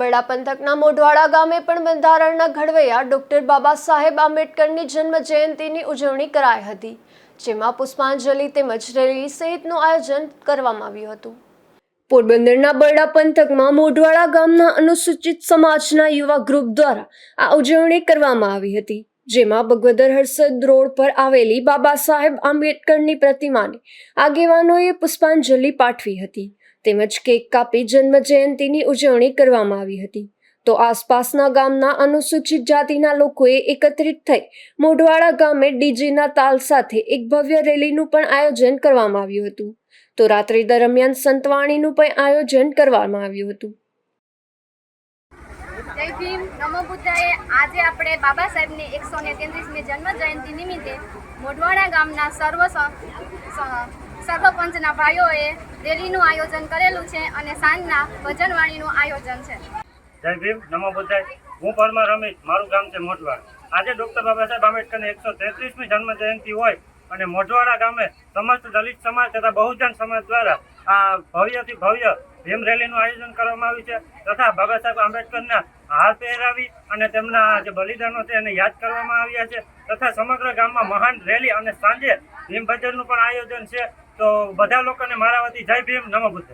બરડા પંથકના મોઢવાડા ગામે પણ બંધારણના ઘડવૈયા ડોક્ટર બાબા સાહેબ આંબેડકરની જન્મ જયંતિની ઉજવણી કરાઈ હતી, જેમાં પુષ્પાંજલિ તેમજ રેલી સહિતનું આયોજન કરવામાં આવ્યું હતું. પોરબંદરના બરડા પંથકમાં મોઢવાડા ગામના અનુસૂચિત સમાજના યુવા ગ્રુપ દ્વારા આ ઉજવણી કરવામાં આવી હતી. જેમાં બગવદર હર્ષદ રોડ પર આવેલી બાબા સાહેબ આંબેડકરની પ્રતિમાને આગેવાનોએ પુષ્પાંજલિ પાઠવી હતી. તેમજ કેક કાપી જન્મ જયંતિની ઉજવણી કરવામાં આવી હતી. તો આસપાસના ગામના અનુસૂચિત જાતિના લોકોએ એકત્રિત થઈ મોઢવાડા ગામે ડીજેના તાલ સાથે એક ભવ્ય રેલીનું પણ આયોજન કરવામાં આવ્યું હતું. તો રાત્રિ દરમિયાન સંતવાણીનું પણ આયોજન કરવામાં આવ્યું હતું. જય ભીમ, નમો બુદ્ધાએ આજે આપણે બાબા સાહેબની એકસો ને તેત્રીસમી જન્મ જયંતિ નિમિત્તે મોઢવાડા ગામના સર્વ સર્વપંચના ભાઈઓએ રેલીનું આયોજન કરેલું છે અને સાંજના ભજનવાણીનું આયોજન છે. જય ભીમ, નમો બુદ્ધાય. હું પરમાર રમેશ, મારું ગામ છે મોઢવાડ આજે ડોક્ટર બાબા સાહેબ આંબેડકરની એકસો તેત્રીસમી જન્મ જયંતિ હોય અને મોઢવાડા ગામે સમસ્ત દલિત સમાજ તથા બહુજન સમાજ દ્વારા ભવ્યથી ભવ્ય ભીમ રેલીનું આયોજન કરવામાં આવ્યું છે તથા બાબા સાહેબ આંબેડકરના હાર પહેરાવી અને તેમના જે બલિદાનો છે એને યાદ કરવામાં આવ્યા છે તથા સમગ્ર ગામમાં મહાન રેલી અને સાંજે ભીમ ભજનનું પણ આયોજન છે. તો બધા લોકોને મારા વતી જય ભીમ, નમો બુદ્ધ